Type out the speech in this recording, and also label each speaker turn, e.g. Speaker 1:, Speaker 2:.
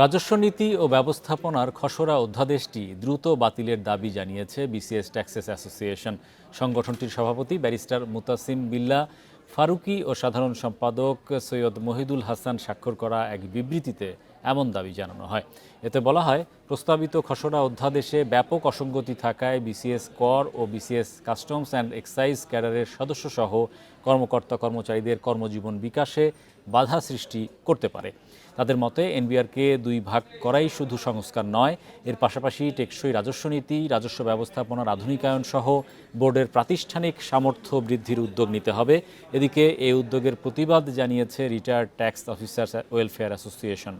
Speaker 1: রাজস্ব নীতি ও ব্যবস্থাপনার খসড়া অধ্যাদেশটি দ্রুত বাতিলের দাবি জানিয়েছে বিসিএস ট্যাক্সেস অ্যাসোসিয়েশন। সংগঠনটির সভাপতি ব্যারিস্টার মুতাসিম বিল্লা, ফারুকি ও সাধারণ সম্পাদক সৈয়দ মহিদুল হাসান স্বাক্ষর করা এক বিবৃতিতে এমন দাবি জানানো হয়। এতে বলা হয়, প্রস্তাবিত খসড়া অধ্যাদেশে ব্যাপক অসঙ্গতি থাকায় বিসিএস কর ও বিসিএস কাস্টমস অ্যান্ড এক্সাইজ ক্যাডারের সদস্যসহ কর্মকর্তা কর্মচারীদের কর্মজীবন বিকাশে বাধা সৃষ্টি করতে পারে। তাদের মতে, এনবিআরকে দুই ভাগ করাই শুধু সংস্কার নয়, এর পাশাপাশি টেকসই রাজস্ব নীতি, রাজস্ব ব্যবস্থাপনার আধুনিকায়ন সহ বোর্ডের প্রাতিষ্ঠানিক সামর্থ্য বৃদ্ধির উদ্যোগ নিতে হবে। এদিকে এই উদ্যোগের প্রতিবাদ জানিয়েছে retired tax officers welfare association.